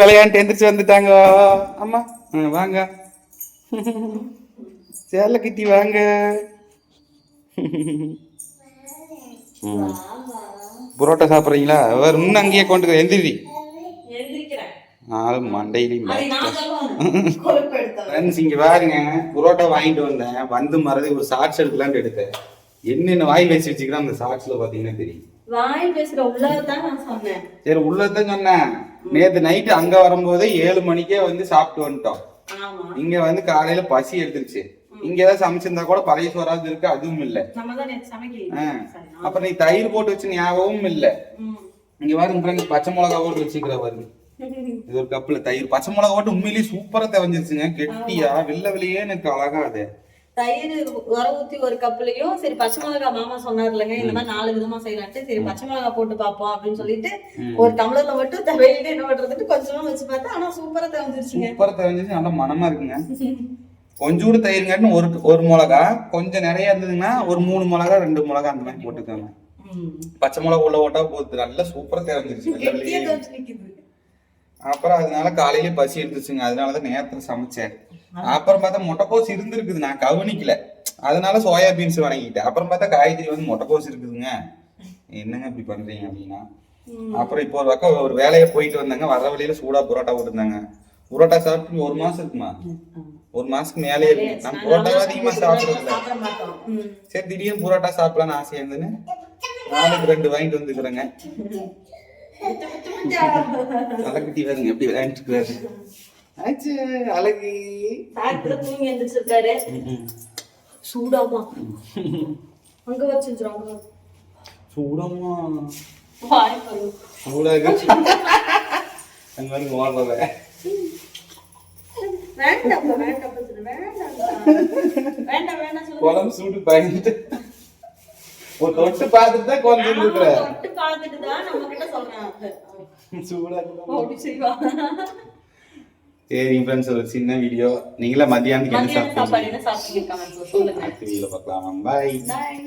விளையாண்டு எந்திரிச்சு வந்துட்டாங்க. அம்மா வாங்க. சேலை கிட்டி வாங்க. புரோட்டா சாப்பிட்றீங்களா? அவர் இன்னும் அங்கேயே கொண்டு எந்திரி. ஆளு மண்டையிலையும் இங்க பாருங்க புரோட்டா வாங்கிட்டு வந்தேன். வந்து மறந்து ஒரு ஷார்ட்ஸ் எடுக்கலாம்னு எடுத்தேன். என்னென்ன வாயில் வச்சு வச்சுக்கிறேன் அந்த ஷார்ட்ஸ்ல பாத்தீங்கன்னா தெரியும். வாய் பேசுற உள்ளதான் நான் சொன்னேன். சரி உள்ளதான் சொன்னேன். நேத்து நைட்டு அங்க வரும்போதே ஏழு மணிக்கே வந்து சாப்பிட்டு வந்துட்டோம். இங்க வந்து காலையில பசி எடுத்துருச்சு. இங்க ஏதாவது சமைச்சிருந்தா கூட பழைய சோறாவது இருக்கு அதுவும் இல்ல. அப்புறம் நீ தயிர் போட்டு வச்சு ஞாபகமும் இல்ல. இங்க பாருங்க பச்சை மிளகா போட்டு வச்சுக்கிற பாருங்க இது ஒரு கப்புல தயிர். பச்சை மிளகா போட்டு உண்மையிலேயே சூப்பரா தெரிஞ்சிருச்சுங்க கெட்டியா வெள்ளை வெளியே எனக்கு அழகா அது தயிர் உர ஊத்தி ஒரு கப்புலயும் சரி பச்சை மிளகா மாமா சொன்னார் இல்லைங்க இந்த மாதிரி நாலு விதமா செய்யலான்ட்டு சரி பச்சை மிளகா போட்டு பார்ப்போம் அப்படின்னு சொல்லிட்டு ஒரு டம்ளர்ல மட்டும் த- வெளியில என்ன பண்றதுட்டு கொஞ்சமா வச்சு பார்த்தா ஆனா சூப்பரா தெரிஞ்சிருச்சுங்க சூப்பரா தெரிஞ்சிச்சு நல்லா மனமா இருக்குங்க. கொஞ்சோண்டு தயிர்ங்காட்டின்னு ஒரு ஒரு மிளகா கொஞ்சம் நிறைய இருந்ததுன்னா ஒரு மூணு மிளகா ரெண்டு மிளகா அந்த மாதிரி போட்டுக்கோங்க. பச்சை மிளகா உள்ள போட்டா போகுது நல்லா சூப்பரா தெரிஞ்சிருச்சு வெள்ளை கெட்டியா வெளியே. தெரிஞ்சு நிக்குது அப்புறம் அதனால காலையிலே பசி எடுத்துச்சுங்க. அதனாலதான் நேரத்துல சமைச்சேன். அப்புறம் பார்த்தா முட்டைக்கோஸ் இருந்திருக்குது. நான் கவனிக்கல. அதனால சோயா பீன்ஸ் வணங்கிட்டேன். அப்புறம் பார்த்தா காய்கறி வந்து முட்டைக்கோஸ் இருக்குதுங்க. என்னங்க இப்படி பண்றீங்க அப்படின்னா? அப்புறம் இப்போ ஒரு பக்கம் ஒரு வேலையை போயிட்டு வந்தாங்க. வர வழியில சூடா புரோட்டா போட்டுருந்தாங்க புரோட்டா சாப்பிட்டு ஒரு மாசம் இருக்குமா? ஒரு மாசத்துக்கு மேலே இருக்கு. நான் புரோட்டா அதிகமா சாப்பிடுறது. சரி திடீர்னு புரோட்டா சாப்பிடலாம்னு ஆசை இருந்துன்னு நாளைக்கு ரெண்டு வாங்கிட்டு வந்துக்கிறேங்க. வருங்க எப்படி விளையாண்டுட்டு ஆச்சு அழகு. சாப்பிட்டு தூங்கி எந்திரிச்சிருக்காரு. சூடாமா. அங்க வச்சிருக்கிறோம் அங்க வச்சு. சூடமா. வாய் பாரு. சூடாக. அந்த மாதிரி ஓடுறத வேண்டாம் வேண்டாம் சொல்லு, வேண்டாம் வேண்டாம் வேண்டாம் சொல்லு குழம்பு சூடு பயந்துட்டு. தொட்டு பார்த்துட்டு தான் கொஞ்சம் இருக்கிற தொட்டு பார்த்துட்டு தான் நம்ம கிட்ட சொல்றேன் சூடா அப்படி செய்வா. சரி ஃப்ரெண்ட்ஸ் ஒரு சின்ன வீடியோ நீங்களே மத்தியானத்துக்கு என்ன மத்தியான சாப்பாடு சாப்பிட்டீங்க என்ன சாப்பிட்டீங்க? கமெண்ட்ஸ் சொல்லுங்க. வீடியோல பார்க்கலாம்? பாய் பாய்